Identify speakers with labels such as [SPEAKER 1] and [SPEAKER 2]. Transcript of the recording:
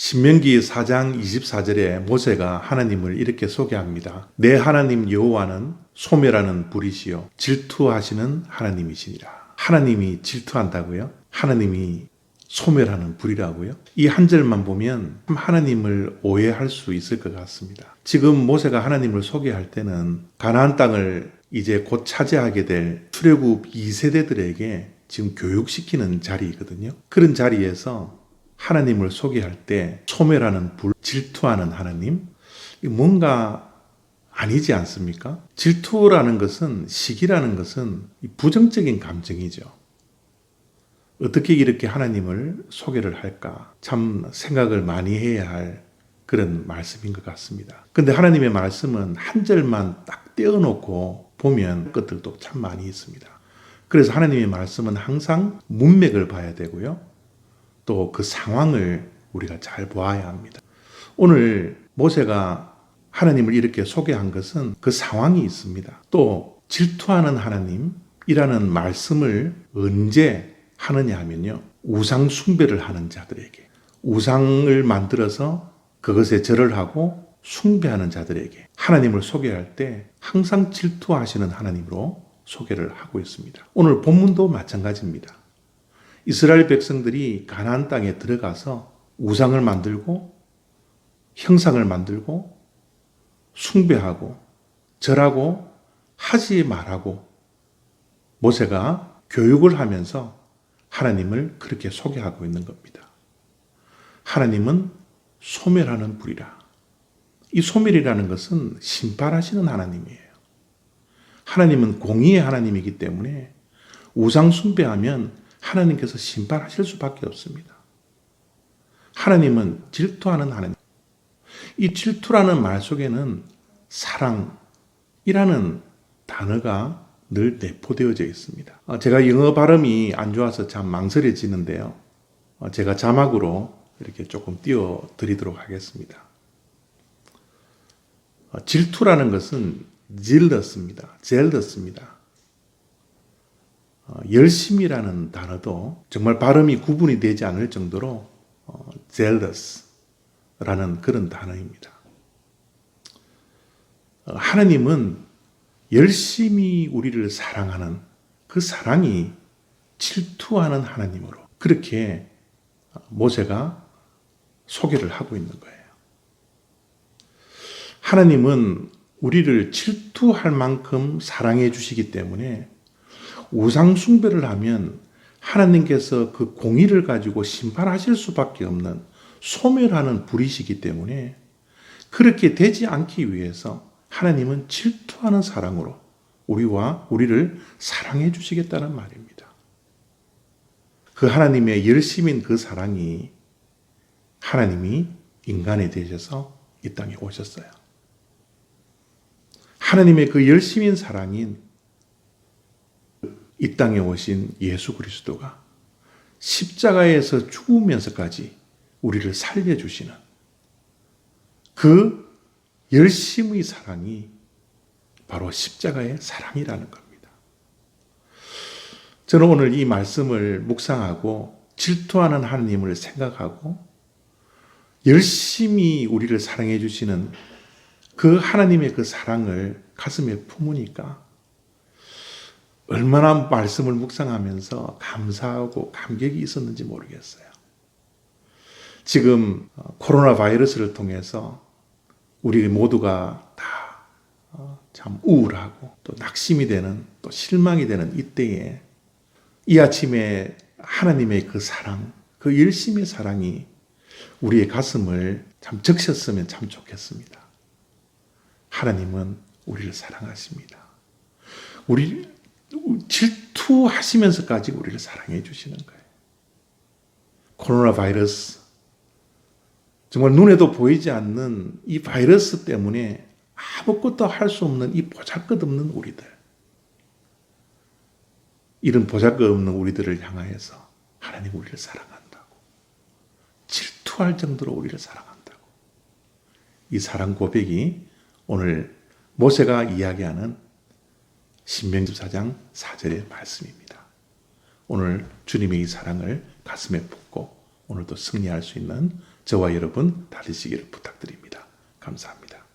[SPEAKER 1] 신명기 4장 24절에 모세가 하나님을 이렇게 소개합니다. 내 하나님 여호와는 소멸하는 불이시요 질투하시는 하나님이시니라. 하나님이 질투한다고요? 하나님이 소멸하는 불이라고요? 이 한 절만 보면 하나님을 오해할 수 있을 것 같습니다. 지금 모세가 하나님을 소개할 때는 가나안 땅을 이제 곧 차지하게 될 출애굽 2세대들에게 지금 교육시키는 자리이거든요. 그런 자리에서 하나님을 소개할 때 소멸하는 불, 질투하는 하나님, 뭔가 아니지 않습니까? 질투라는 것은, 시기라는 것은 부정적인 감정이죠. 어떻게 이렇게 하나님을 소개를 할까? 참 생각을 많이 해야 할 그런 말씀인 것 같습니다. 근데 하나님의 말씀은 한 절만 딱 떼어놓고 보면 것들도 참 많이 있습니다. 그래서 하나님의 말씀은 항상 문맥을 봐야 되고요. 또 그 상황을 우리가 잘 보아야 합니다. 오늘 모세가 하나님을 이렇게 소개한 것은 그 상황이 있습니다. 또 질투하는 하나님이라는 말씀을 언제 하느냐 하면요. 우상 숭배를 하는 자들에게 우상을 만들어서 그것에 절을 하고 숭배하는 자들에게 하나님을 소개할 때 항상 질투하시는 하나님으로 소개를 하고 있습니다. 오늘 본문도 마찬가지입니다. 이스라엘 백성들이 가나안 땅에 들어가서 우상을 만들고 형상을 만들고 숭배하고 절하고 하지 말라고 모세가 교육을 하면서 하나님을 그렇게 소개하고 있는 겁니다. 하나님은 소멸하는 불이라. 이 소멸이라는 것은 심판하시는 하나님이에요. 하나님은 공의의 하나님이기 때문에 우상 숭배하면 하나님께서 심판하실 수밖에 없습니다. 하나님은 질투하는 하나님. 이 질투라는 말 속에는 사랑이라는 단어가 늘 내포되어져 있습니다. 어, 제가 영어 발음이 안 좋아서 참 망설여지는데요. 어, 제가 자막으로 이렇게 조금 띄워 드리도록 하겠습니다. 어, 질투라는 것은 질더스입니다. 젤더스입니다. 열심이라는 단어도 정말 발음이 구분이 되지 않을 정도로 zealous라는 그런 단어입니다. 하나님은 열심히 우리를 사랑하는 그 사랑이 질투하는 하나님으로 그렇게 모세가 소개를 하고 있는 거예요. 하나님은 우리를 질투할 만큼 사랑해 주시기 때문에 우상 숭배를 하면 하나님께서 그 공의를 가지고 심판하실 수밖에 없는 소멸하는 불이시기 때문에 그렇게 되지 않기 위해서 하나님은 질투하는 사랑으로 우리와 우리를 사랑해 주시겠다는 말입니다. 그 하나님의 열심인 그 사랑이 하나님이 인간에 되셔서 이 땅에 오셨어요. 하나님의 그 열심인 사랑인 이 땅에 오신 예수 그리스도가 십자가에서 죽으면서까지 우리를 살려주시는 그 열심의 사랑이 바로 십자가의 사랑이라는 겁니다. 저는 오늘 이 말씀을 묵상하고 질투하는 하나님을 생각하고 열심히 우리를 사랑해 주시는 그 하나님의 그 사랑을 가슴에 품으니까 얼마나 말씀을 묵상하면서 감사하고 감격이 있었는지 모르겠어요. 지금 코로나 바이러스를 통해서 우리 모두가 다참 어, 우울하고 또 낙심이 되는 또 실망이 되는 이때에 이 아침에 하나님의 그 사랑, 그 열심의 사랑이 우리의 가슴을 참 적셨으면 참 좋겠습니다. 하나님은 우리를 사랑하십니다. 우리 질투하시면서까지 우리를 사랑해 주시는 거예요. 코로나 바이러스 정말 눈에도 보이지 않는 이 바이러스 때문에 아무것도 할 수 없는 이 보잘것 없는 우리들. 이런 보잘것 없는 우리들을 향하여서 하나님 우리를 사랑한다고. 질투할 정도로 우리를 사랑한다고. 이 사랑 고백이 오늘 모세가 이야기하는 신명집 4장 4절의 말씀입니다. 오늘 주님의 이 사랑을 가슴에 품고 오늘도 승리할 수 있는 저와 여러분 다 되시기를 부탁드립니다. 감사합니다.